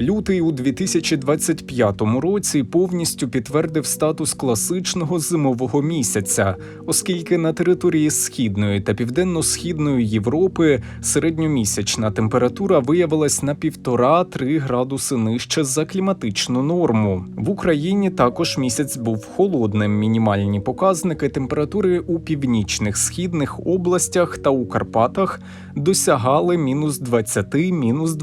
Лютий у 2025 році повністю підтвердив статус класичного зимового місяця, оскільки на території східної та південно-східної Європи середньомісячна температура виявилась на 1,5-3 градуси нижче за кліматичну норму. В Україні також місяць був холодним. Мінімальні показники температури у північних східних областях та у Карпатах досягали мінус 20 мінус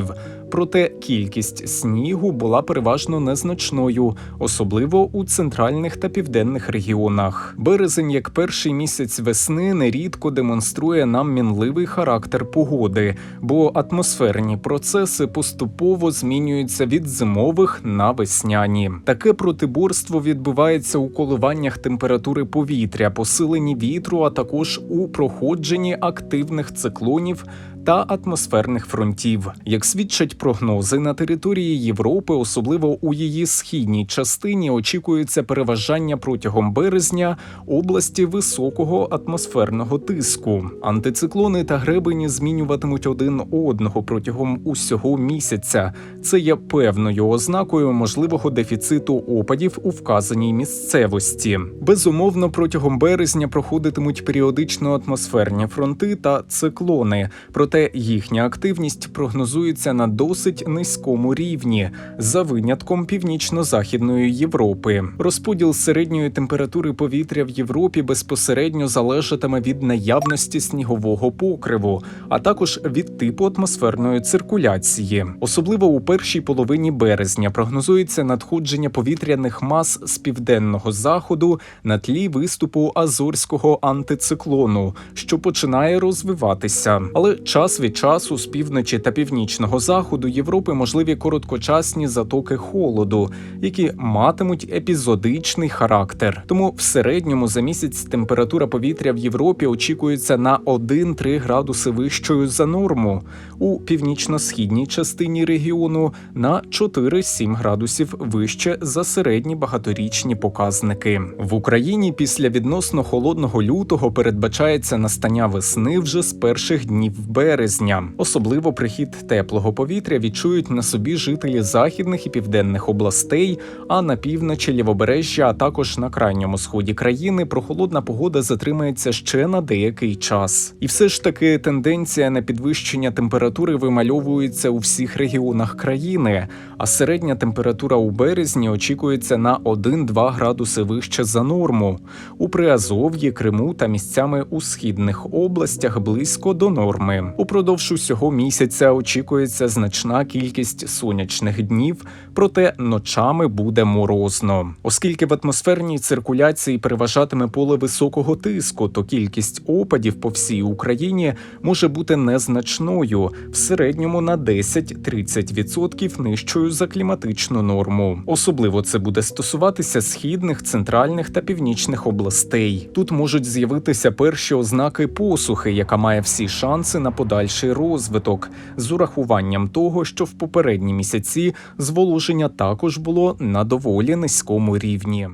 22 градусів. Проте кількість снігу була переважно незначною, особливо у центральних та південних регіонах. Березень, як перший місяць весни, нерідко демонструє нам мінливий характер погоди, бо атмосферні процеси поступово змінюються від зимових на весняні. Таке протиборство відбувається у коливаннях температури повітря, посиленні вітру, а також у проходженні активних циклонів та атмосферних фронтів. Як свідчать прогнози на території Європи, особливо у її східній частині, очікується переважання протягом березня області високого атмосферного тиску. Антициклони та гребені змінюватимуть один одного протягом усього місяця. Це є певною ознакою можливого дефіциту опадів у вказаній місцевості. Безумовно, протягом березня проходитимуть періодично атмосферні фронти та циклони. Проте їхня активність прогнозується на досить низькому рівні, за винятком північно-західної Європи. Розподіл середньої температури повітря в Європі безпосередньо залежатиме від наявності снігового покриву, а також від типу атмосферної циркуляції. Особливо у першій половині березня прогнозується надходження повітряних мас з південного заходу на тлі виступу азорського антициклону, що починає розвиватися. Але час від часу з півночі та північного заходу Європи можливі короткочасні затоки холоду, які матимуть епізодичний характер. Тому в середньому за місяць температура повітря в Європі очікується на 1-3 градуси вищою за норму, у північно-східній частині регіону на 4-7 градусів вище за середні багаторічні показники. В Україні після відносно холодного лютого передбачається настання весни вже з перших днів березня. Особливо прихід теплого повітря відчують на собі жителі західних і південних областей, а на півночі лівобережжя, а також на крайньому сході країни прохолодна погода затримається ще на деякий час. І все ж таки тенденція на підвищення температури вимальовується у всіх регіонах країни, а середня температура у березні очікується на 1-2 градуси вище за норму. У Приазов'ї, Криму та місцями у східних областях близько до норми. Упродовж усього місяця очікується значна кількість сонячних днів, проте ночами буде морозно. Оскільки в атмосферній циркуляції переважатиме поле високого тиску, то кількість опадів по всій Україні може бути незначною в середньому на 10-30% нижчою за кліматичну норму. Особливо це буде стосуватися східних, центральних та північних областей. Тут можуть з'явитися перші ознаки посухи, яка має всі шанси на подальший розвиток, з урахуванням того, що в попередні місяці зволоження також було на доволі низькому рівні.